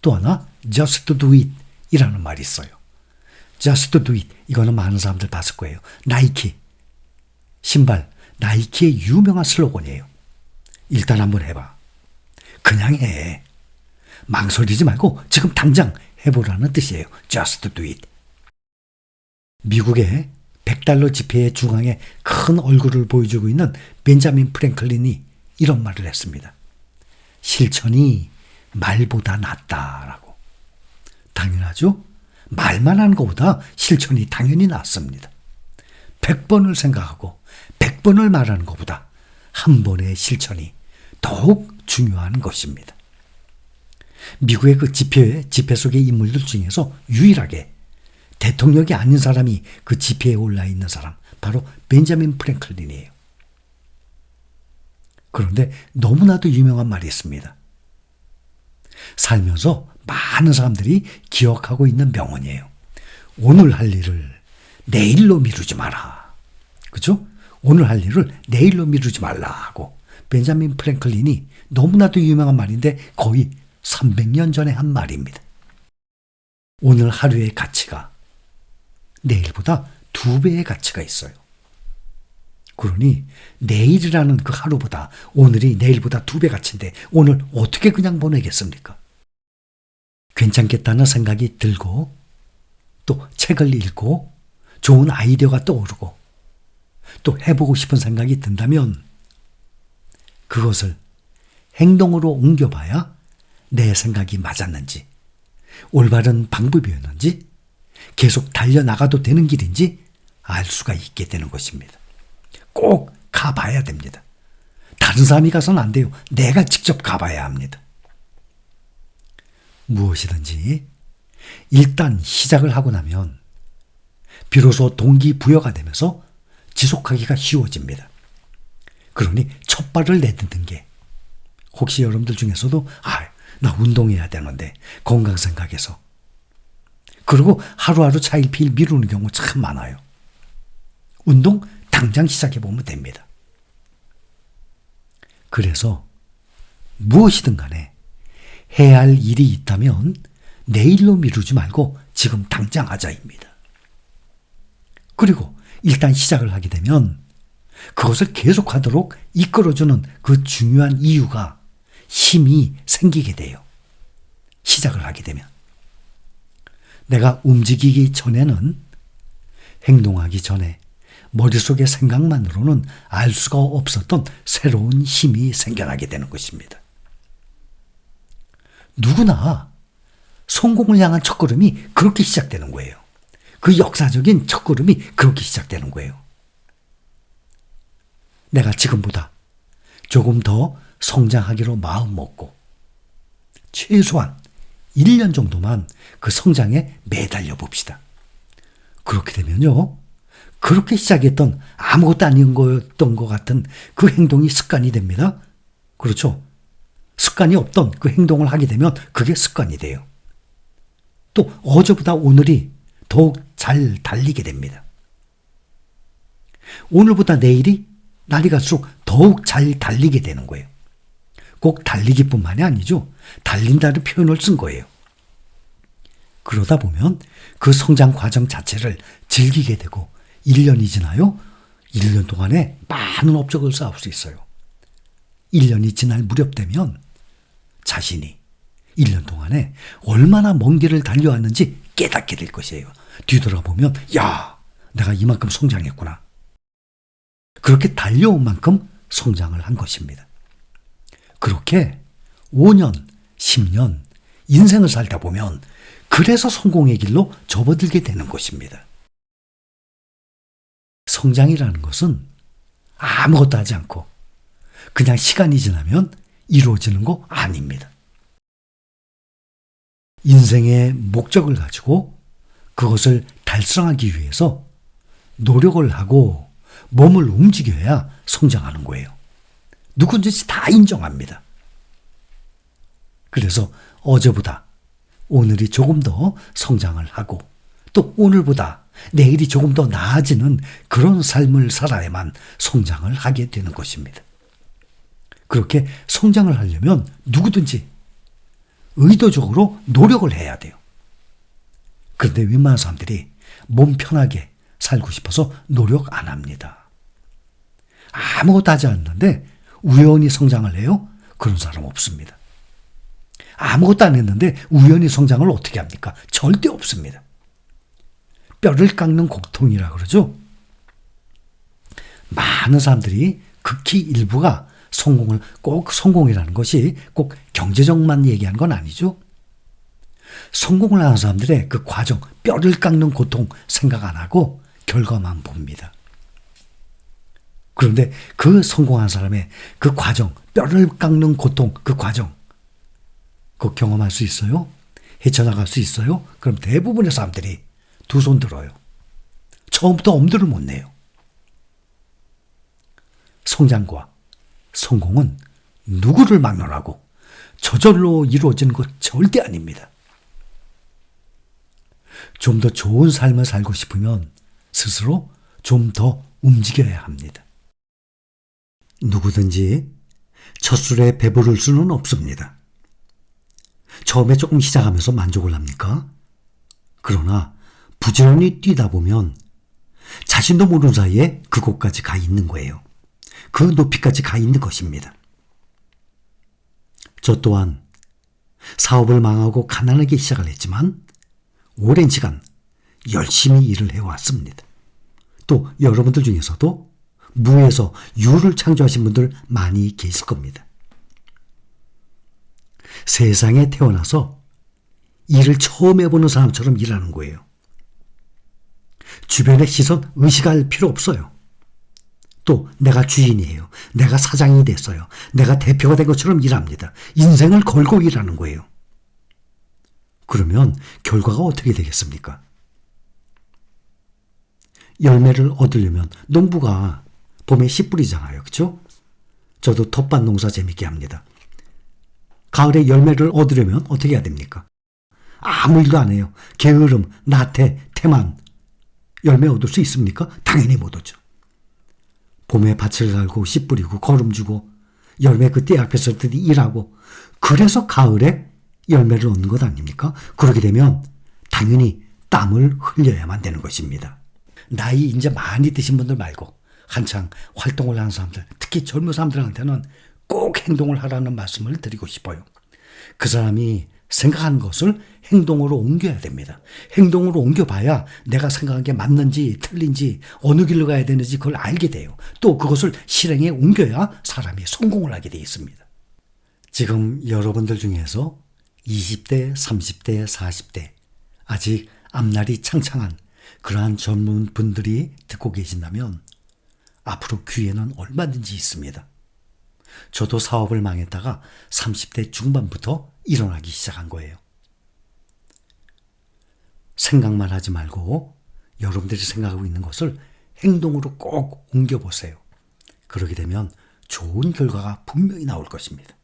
또 하나 just do it 이라는 말이 있어요. just do it 이거는 많은 사람들 봤을 거예요. 나이키 신발 나이키의 유명한 슬로건이에요. 일단 한번 해봐. 그냥 해. 망설이지 말고 지금 당장 해보라는 뜻이에요. just do it. 미국의 100달러 지폐의 중앙에 큰 얼굴을 보여주고 있는 벤자민 프랭클린이 이런 말을 했습니다. 실천이 말보다 낫다라고. 당연하죠? 말만 하는 것보다 실천이 당연히 낫습니다. 100번을 생각하고 100번을 말하는 것보다 한 번의 실천이 더욱 중요한 것입니다. 미국의 그 지폐, 지폐 속의 인물들 중에서 유일하게 대통령이 아닌 사람이 그 지폐에 올라 있는 사람, 바로 벤자민 프랭클린이에요. 그런데 너무나도 유명한 말이 있습니다. 살면서 많은 사람들이 기억하고 있는 명언이에요. 오늘 할 일을 내일로 미루지 마라. 그죠? 오늘 할 일을 내일로 미루지 말라 하고 벤자민 프랭클린이 너무나도 유명한 말인데 거의 300년 전에 한 말입니다. 오늘 하루의 가치가 내일보다 두 배의 가치가 있어요. 그러니 내일이라는 그 하루보다 오늘이 내일보다 두 배 가치인데 오늘 어떻게 그냥 보내겠습니까? 괜찮겠다는 생각이 들고 또 책을 읽고 좋은 아이디어가 떠오르고 또 해보고 싶은 생각이 든다면 그것을 행동으로 옮겨봐야 내 생각이 맞았는지 올바른 방법이었는지 계속 달려나가도 되는 길인지 알 수가 있게 되는 것입니다. 꼭 가봐야 됩니다. 다른 사람이 가서는 안 돼요. 내가 직접 가봐야 합니다. 무엇이든지 일단 시작을 하고 나면 비로소 동기부여가 되면서 지속하기가 쉬워집니다. 그러니 첫 발을 내딛는 게 혹시 여러분들 중에서도 아, 나 운동해야 되는데 건강 생각해서 그리고 하루하루 차일피일 미루는 경우 참 많아요. 운동 당장 시작해 보면 됩니다. 그래서 무엇이든 간에 해야 할 일이 있다면 내일로 미루지 말고 지금 당장 하자입니다. 그리고 일단 시작을 하게 되면 그것을 계속하도록 이끌어주는 그 중요한 이유가 힘이 생기게 돼요. 시작을 하게 되면. 내가 움직이기 전에는 행동하기 전에 머릿속의 생각만으로는 알 수가 없었던 새로운 힘이 생겨나게 되는 것입니다. 누구나 성공을 향한 첫걸음이 그렇게 시작되는 거예요. 그 역사적인 첫걸음이 그렇게 시작되는 거예요. 내가 지금보다 조금 더 성장하기로 마음 먹고 최소한 1년 정도만 그 성장에 매달려 봅시다. 그렇게 되면요. 그렇게 시작했던 아무것도 아닌 거였던 것 같은 그 행동이 습관이 됩니다. 그렇죠. 습관이 없던 그 행동을 하게 되면 그게 습관이 돼요. 또 어제보다 오늘이 더욱 잘 달리게 됩니다. 오늘보다 내일이 날이 갈수록 더욱 잘 달리게 되는 거예요. 꼭 달리기뿐만이 아니죠. 달린다는 표현을 쓴 거예요. 그러다 보면 그 성장 과정 자체를 즐기게 되고 1년이 지나요. 1년 동안에 많은 업적을 쌓을 수 있어요. 1년이 지날 무렵 되면 자신이 1년 동안에 얼마나 먼 길을 달려왔는지 깨닫게 될 것이에요. 뒤돌아보면, 야, 내가 이만큼 성장했구나. 그렇게 달려온 만큼 성장을 한 것입니다. 그렇게 5년, 10년, 인생을 살다 보면 그래서 성공의 길로 접어들게 되는 것입니다. 성장이라는 것은 아무것도 하지 않고 그냥 시간이 지나면 이루어지는 거 아닙니다. 인생의 목적을 가지고 그것을 달성하기 위해서 노력을 하고 몸을 움직여야 성장하는 거예요. 누군지 다 인정합니다. 그래서 어제보다 오늘이 조금 더 성장을 하고 또 오늘보다 내일이 조금 더 나아지는 그런 삶을 살아야만 성장을 하게 되는 것입니다. 그렇게 성장을 하려면 누구든지 의도적으로 노력을 해야 돼요. 그런데 웬만한 사람들이 몸 편하게 살고 싶어서 노력 안 합니다. 아무것도 하지 않는데 우연히 성장을 해요? 그런 사람 없습니다. 아무것도 안 했는데 우연히 성장을 어떻게 합니까? 절대 없습니다. 뼈를 깎는 고통이라 그러죠. 많은 사람들이 극히 일부가 성공을 꼭 성공이라는 것이 꼭 경제적만 얘기하는 건 아니죠. 성공을 하는 사람들의 그 과정, 뼈를 깎는 고통 생각 안 하고 결과만 봅니다. 그런데 그 성공한 사람의 그 과정, 뼈를 깎는 고통, 그 과정, 그 경험할 수 있어요? 헤쳐나갈 수 있어요? 그럼 대부분의 사람들이 두 손 들어요. 처음부터 엄두를 못 내요. 성장과 성공은 누구를 막론하고 저절로 이루어지는 것 절대 아닙니다. 좀 더 좋은 삶을 살고 싶으면 스스로 좀 더 움직여야 합니다. 누구든지 첫 술에 배부를 수는 없습니다. 처음에 조금 시작하면서 만족을 합니까? 그러나 부지런히 뛰다 보면 자신도 모르는 사이에 그곳까지 가 있는 거예요. 그 높이까지 가 있는 것입니다. 저 또한 사업을 망하고 가난하게 시작을 했지만 오랜 시간 열심히 일을 해왔습니다. 또 여러분들 중에서도 무에서 유를 창조하신 분들 많이 계실 겁니다. 세상에 태어나서 일을 처음 해보는 사람처럼 일하는 거예요. 주변의 시선 의식할 필요 없어요. 또 내가 주인이에요. 내가 사장이 됐어요. 내가 대표가 된 것처럼 일합니다. 인생을 걸고 일하는 거예요. 그러면 결과가 어떻게 되겠습니까? 열매를 얻으려면 농부가 봄에 씨 뿌리잖아요. 그렇죠? 저도 텃밭 농사 재밌게 합니다. 가을에 열매를 얻으려면 어떻게 해야 됩니까? 아무 일도 안 해요. 게으름, 나태, 태만. 열매 얻을 수 있습니까? 당연히 못 얻죠. 봄에 밭을 갈고 씨 뿌리고 거름 주고 열매 그때 앞에서 들이 일하고 그래서 가을에 열매를 얻는 것 아닙니까? 그렇게 되면 당연히 땀을 흘려야만 되는 것입니다. 나이 이제 많이 드신 분들 말고 한창 활동을 하는 사람들, 특히 젊은 사람들한테는 꼭 행동을 하라는 말씀을 드리고 싶어요. 그 사람이 생각하는 것을 행동으로 옮겨야 됩니다. 행동으로 옮겨봐야 내가 생각한 게 맞는지 틀린지 어느 길로 가야 되는지 그걸 알게 돼요. 또 그것을 실행에 옮겨야 사람이 성공을 하게 돼 있습니다. 지금 여러분들 중에서 20대, 30대, 40대 아직 앞날이 창창한 그러한 젊은 분들이 듣고 계신다면 앞으로 기회는 얼마든지 있습니다. 저도 사업을 망했다가 30대 중반부터 일어나기 시작한 거예요. 생각만 하지 말고 여러분들이 생각하고 있는 것을 행동으로 꼭 옮겨보세요. 그러게 되면 좋은 결과가 분명히 나올 것입니다.